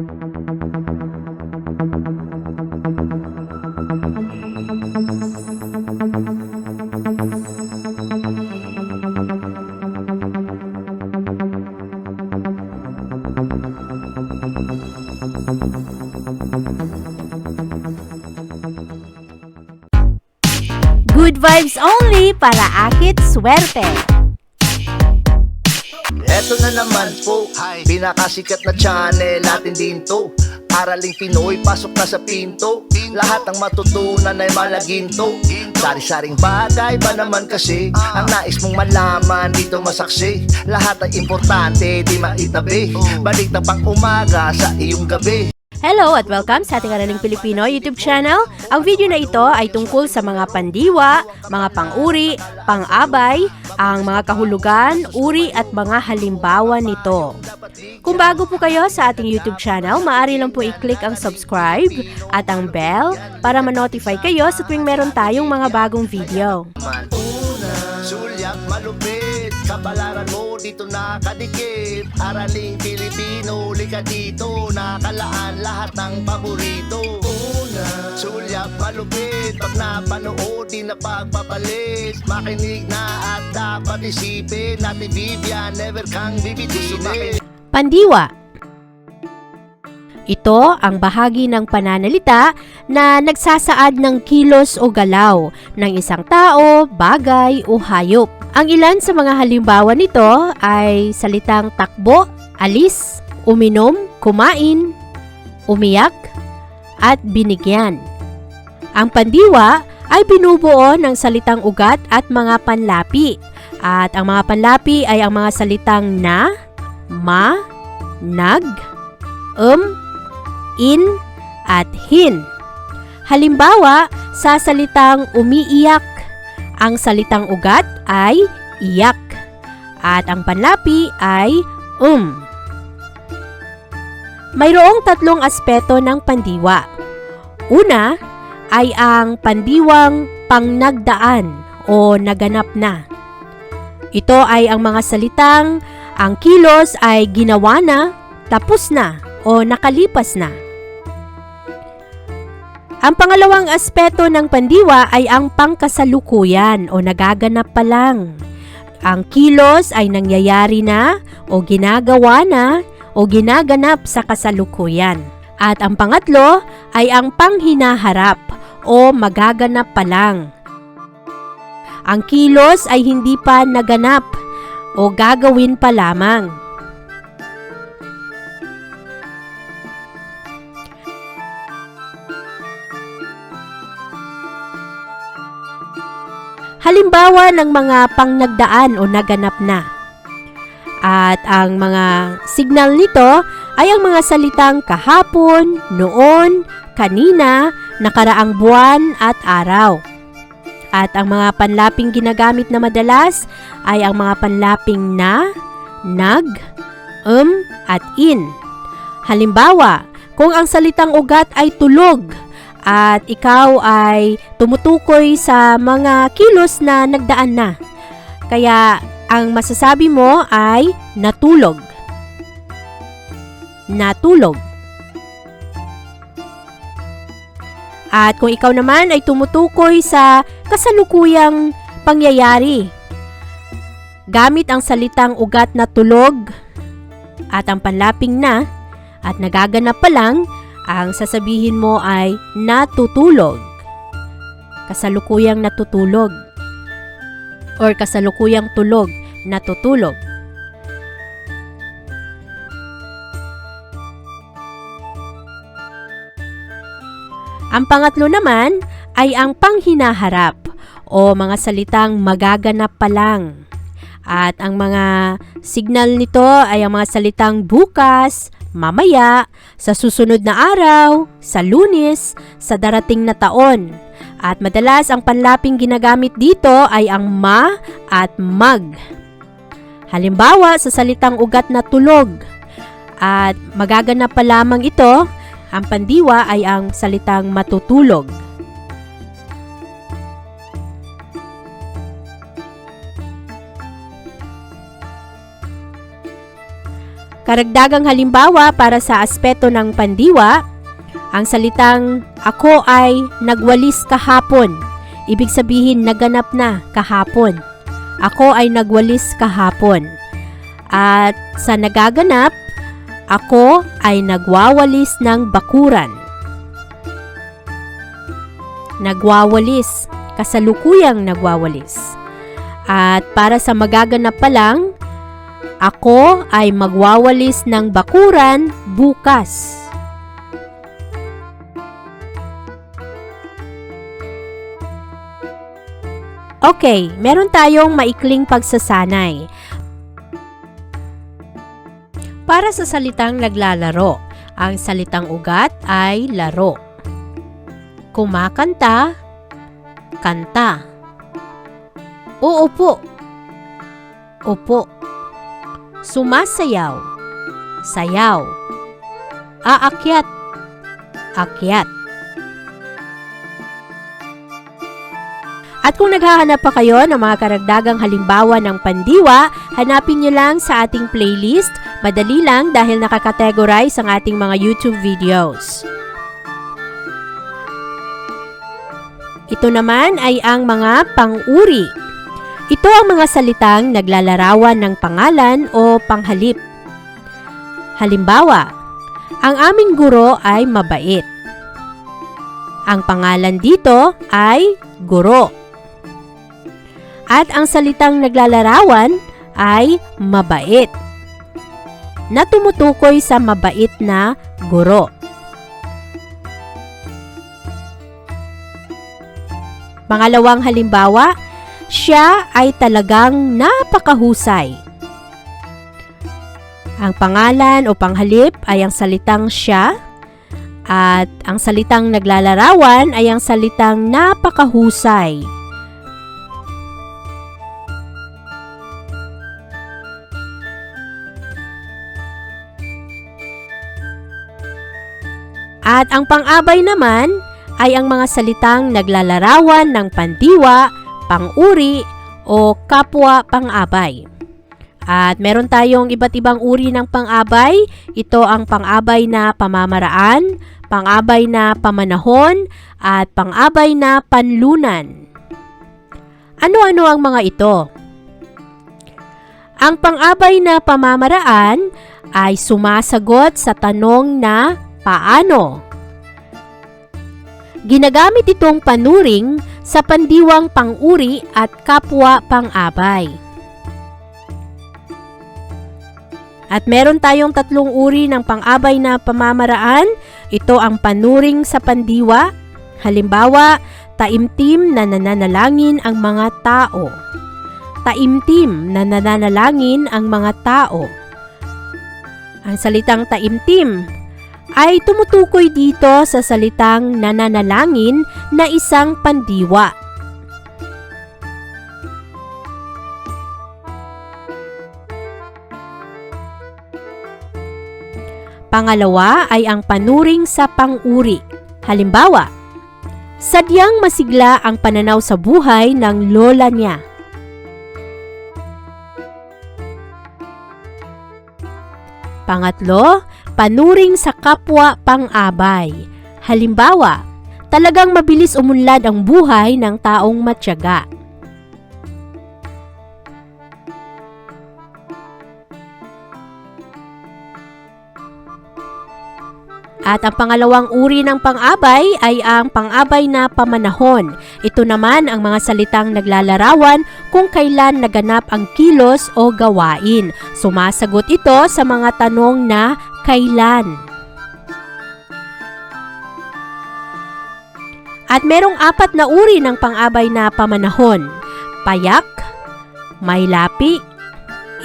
Good vibes only para akit swerte. Eto na naman po, pinakasikat na channel natin din to Araling Pinoy, pasok na sa pinto. Lahat ng matutunan ay malaginto. Sari-saring bagay ba naman kasi? Ang nais mong malaman dito masaksi. Lahat ay importante, di maitabi. Balik na pang umaga sa iyong gabi Hello at welcome sa ating Araling Pilipino YouTube channel. Ang video na ito ay tungkol sa mga pandiwa, mga pang-uri, pang-abay, ang mga kahulugan, uri at mga halimbawa nito. Kung bago po kayo sa ating YouTube channel, maaari lang po i-click ang subscribe at ang bell para ma-notify kayo sa tuwing meron tayong mga bagong video. Man una, sulyak malupit Kapalaran mo dito nakadikit. Araling Pilipino, lika dito. Nakalaan lahat ng paborito. Una, sulyak malupit. Pag napanood, di na pagpapalit. Makinig na at dapat isipin. Natin Vivian, never kang bibitinin Pandiwa Ito ang bahagi ng pananalita na nagsasaad ng kilos o galaw ng isang tao, bagay o hayop. Ang ilan sa mga halimbawa nito ay salitang takbo, alis, uminom, kumain, umiyak, at binigyan. Ang pandiwa ay binubuo ng salitang ugat at mga panlapi. At ang mga panlapi ay ang mga salitang na, ma, nag, um, in, at hin. Halimbawa, sa salitang umiiyak, ang salitang ugat ay iyak at ang panlapi ay um. Mayroong tatlong aspeto ng pandiwa. Una ay ang pandiwang pangnagdaan o naganap na. Ito ay ang mga salitang ang kilos ay ginawa na, tapos na o nakalipas na. Ang pangalawang aspeto ng pandiwa ay ang pangkasalukuyan o nagaganap pa lang. Ang kilos ay nangyayari na o ginagawa na o ginaganap sa kasalukuyan. At ang pangatlo ay ang panghinaharap o magaganap pa lang. Ang kilos ay hindi pa naganap o gagawin pa lamang. Halimbawa ng mga pangnagdaan o naganap na. At ang mga signal nito ay ang mga salitang kahapon, noon, kanina, nakaraang buwan at araw. At ang mga panlaping ginagamit na madalas ay ang mga panlaping na, nag, um, at in. Halimbawa, kung ang salitang ugat ay tulog at ikaw ay tumutukoy sa mga kilos na nagdaan na. Kaya ang masasabi mo ay natulog. Natulog. At kung ikaw naman ay tumutukoy sa kasalukuyang pangyayari, gamit ang salitang ugat na tulog at ang panlaping na at nagaganap pa lang, ang sasabihin mo ay natutulog. Kasalukuyang natutulog. Or kasalukuyang tulog, natutulog. Ang pangatlo naman ay ang panghinaharap o mga salitang magaganap pa lang. At ang mga signal nito ay ang mga salitang bukas, mamaya, sa susunod na araw, sa lunes, sa darating na taon. At madalas ang panlaping ginagamit dito ay ang ma at mag. Halimbawa sa salitang ugat na tulog. At magaganap pa lamang ito, ang pandiwa ay ang salitang matutulog. Karagdagang halimbawa para sa aspeto ng pandiwa, ang salitang ako ay nagwalis kahapon. Ibig sabihin naganap na kahapon. Ako ay nagwalis kahapon. At sa nagaganap, ako ay nagwawalis ng bakuran. Nagwawalis, kasalukuyang nagwawalis. At para sa magaganap pa lang, ako ay magwawalis ng bakuran bukas. Okay, meron tayong maikling pagsasanay. Para sa salitang naglalaro, ang salitang ugat ay laro. Kumakanta, kanta. Uupo, upo. Sumasayaw, sayaw. Aakyat, akyat. At kung naghahanap pa kayo ng mga karagdagang halimbawa ng pandiwa, hanapin nyo lang sa ating playlist. Madali lang dahil nakakategorize ang ating mga YouTube videos. Ito naman ay ang mga pang-uri. Ito ang mga salitang naglalarawan ng pangalan o panghalip. Halimbawa, ang aming guro ay mabait. Ang pangalan dito ay guro. At ang salitang naglalarawan ay mabait na tumutukoy sa mabait na guro. Pangalawang halimbawa, siya ay talagang napakahusay. Ang pangalan o panghalip ay ang salitang siya at ang salitang naglalarawan ay ang salitang napakahusay. At ang pang-abay naman ay ang mga salitang naglalarawan ng pandiwa, pang-uri, o kapwa pang-abay. At meron tayong iba't ibang uri ng pang-abay. Ito ang pang-abay na pamamaraan, pang-abay na pamanahon, at pang-abay na panlunan. Ano-ano ang mga ito? Ang pang-abay na pamamaraan ay sumasagot sa tanong na paano. Ginagamit itong panuring sa pandiwang pang-uri at kapwa pang-abay. At meron tayong tatlong uri ng pang-abay na pamamaraan. Ito ang panuring sa pandiwa. Halimbawa, taimtim na nananalangin ang mga tao. Taimtim na nananalangin ang mga tao. Ang salitang taimtim ay tumutukoy dito sa salitang nananalangin na isang pandiwa. Pangalawa ay ang panuring sa pang-uri. Halimbawa, sadyang masigla ang pananaw sa buhay ng lola niya. Pangatlo, panuring sa kapwa pang-abay. Halimbawa, talagang mabilis umunlad ang buhay ng taong matyaga. At ang pangalawang uri ng pang-abay ay ang pang-abay na pamanahon. Ito naman ang mga salitang naglalarawan kung kailan naganap ang kilos o gawain. Sumasagot ito sa mga tanong na kailan. At merong apat na uri ng pang-abay na pamanahon. Payak, may lapi,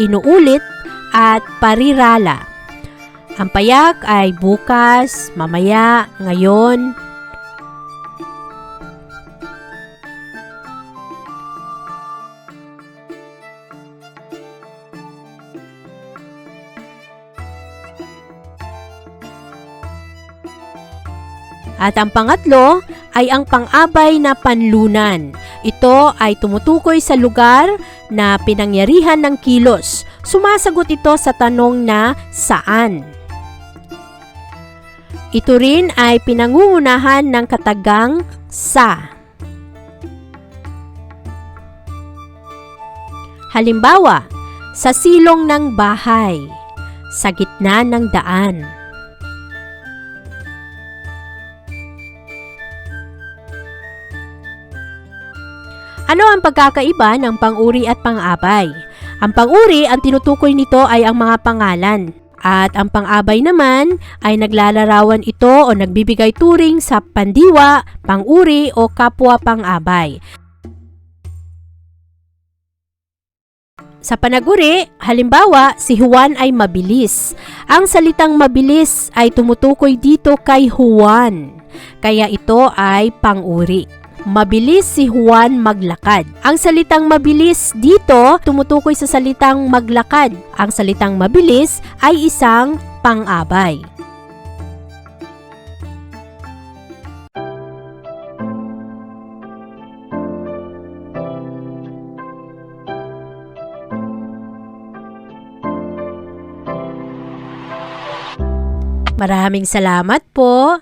inuulit, at parirala. Ang payak ay bukas, mamaya, ngayon. At ang pangatlo ay ang pang-abay na panlunan. Ito ay tumutukoy sa lugar na pinangyarihan ng kilos sumasagot ito sa tanong na saan. Ito rin ay pinangungunahan ng katagang sa. Halimbawa, sa silong ng bahay, sa gitna ng daan. Ano ang pagkakaiba ng pang-uri at pang-abay? Ang pang-uri, ang tinutukoy nito ay ang mga pangalan. At ang pang-abay naman ay naglalarawan ito o nagbibigay turing sa pandiwa, pang-uri o kapwa pang-abay. Sa panaguri, halimbawa, si Juan ay mabilis. Ang salitang mabilis ay tumutukoy dito kay Juan. Kaya ito ay pang-uri. Mabilis si Juan maglakad. Ang salitang mabilis dito tumutukoy sa salitang maglakad. Ang salitang mabilis ay isang pang-abay. Maraming salamat po.